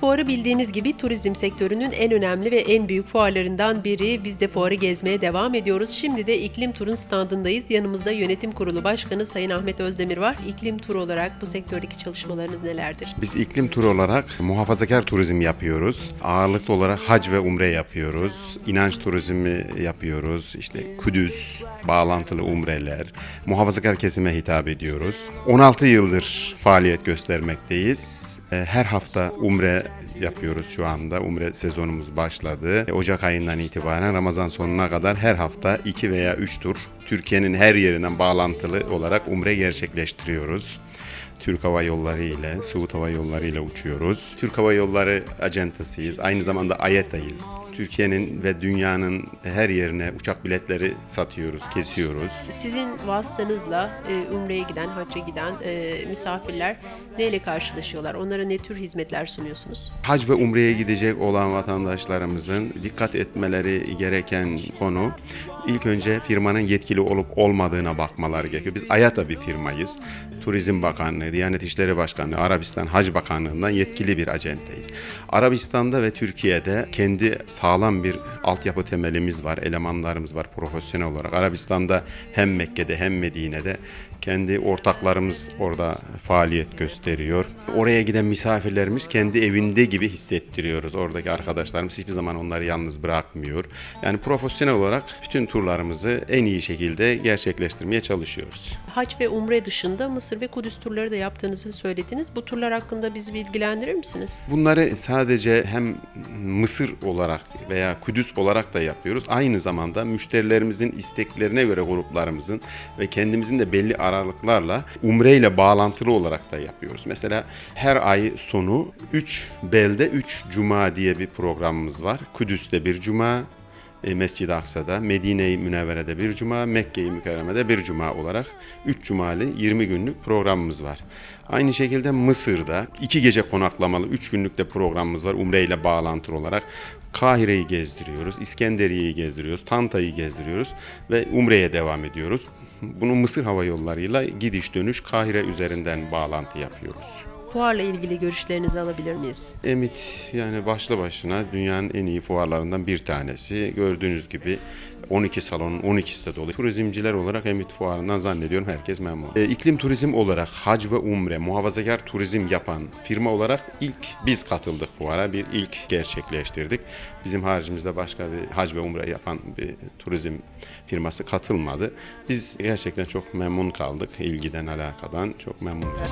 Fuarı bildiğiniz gibi turizm sektörünün en önemli ve en büyük fuarlarından biri. Biz de fuarı gezmeye devam ediyoruz. Şimdi de İklim Tur'un standındayız. Yanımızda Yönetim Kurulu Başkanı Sayın Ahmet Özdemir var. İklim Tur olarak bu sektördeki çalışmalarınız nelerdir? Biz iklim tur olarak muhafazakar turizm yapıyoruz. Ağırlıklı olarak hac ve umre yapıyoruz. İnanç turizmi yapıyoruz. İşte Kudüs, bağlantılı umreler, muhafazakar kesime hitap ediyoruz. 16 yıldır faaliyet göstermekteyiz. E, Her hafta umre yapıyoruz şu anda. Umre sezonumuz başladı. Ocak ayından itibaren Ramazan sonuna kadar her hafta 2 veya 3 tur Türkiye'nin her yerinden bağlantılı olarak umre gerçekleştiriyoruz. Türk Hava Yolları ile, Suud Hava Yolları ile uçuyoruz. Türk Hava Yolları acentasıyız. Aynı zamanda AYETA'yız. Türkiye'nin ve dünyanın her yerine uçak biletleri satıyoruz, kesiyoruz. Sizin vasıtanızla e, Umre'ye giden, hacca giden e, misafirler neyle karşılaşıyorlar? Onlara ne tür hizmetler sunuyorsunuz? Hac ve umreye gidecek olan vatandaşlarımızın dikkat etmeleri gereken konu ilk önce firmanın yetkili olup olmadığına bakmaları gerekiyor. Biz AYATA bir firmayız. Turizm Bakanlığı, Diyanet İşleri Başkanlığı, Arabistan Hac Bakanlığı'ndan yetkili bir acenteyiz. Arabistan'da ve Türkiye'de kendi sağlam bir altyapı temelimiz var, elemanlarımız var profesyonel olarak. Arabistan'da hem Mekke'de hem Medine'de kendi ortaklarımız orada faaliyet gösteriyor. Oraya giden misafirlerimiz kendi evinde gibi hissettiriyoruz. Oradaki arkadaşlarımız hiçbir zaman onları yalnız bırakmıyor. Yani profesyonel olarak bütün turlarımızı en iyi şekilde gerçekleştirmeye çalışıyoruz. Hac ve Umre dışında Mısır ve Kudüs turları da yaptığınızı söylediniz. Bu turlar hakkında bizi bilgilendirir misiniz? Bunları sadece hem Mısır olarak veya Kudüs olarak da yapıyoruz. Aynı zamanda müşterilerimizin isteklerine göre gruplarımızın ve kendimizin de belli aralıklarla umre ile bağlantılı olarak da yapıyoruz. Mesela her ay sonu 3 belde 3 cuma diye bir programımız var. Kudüs'te bir cuma, e, Mescid-i Aksa'da, Medine-i Münevvere'de bir cuma, Mekke-i Mükerreme'de bir cuma olarak 3 cumali 20 günlük programımız var. Aynı şekilde Mısır'da 2 gece konaklamalı 3 günlük de programımız var Umre ile bağlantılı olarak. Kahire'yi gezdiriyoruz, İskenderiye'yi gezdiriyoruz, Tanta'yı gezdiriyoruz ve Umre'ye devam ediyoruz. Bunu Mısır Hava Yolları'yla gidiş dönüş Kahire üzerinden bağlantı yapıyoruz. Fuarla ilgili görüşlerinizi alabilir miyiz? Emit yani başlı başına dünyanın en iyi fuarlarından bir tanesi. Gördüğünüz gibi 12 salonun 12'si de dolu. Turizmciler olarak Emit Fuarı'ndan zannediyorum herkes memnun. E, iklim turizm olarak hac ve umre, muhafazakar turizm yapan firma olarak ilk biz katıldık fuara. Bir ilk gerçekleştirdik. Bizim haricimizde başka bir hac ve umre yapan bir turizm firması katılmadı. Biz gerçekten çok memnun kaldık ilgiden, alakadan. Çok memnunuz.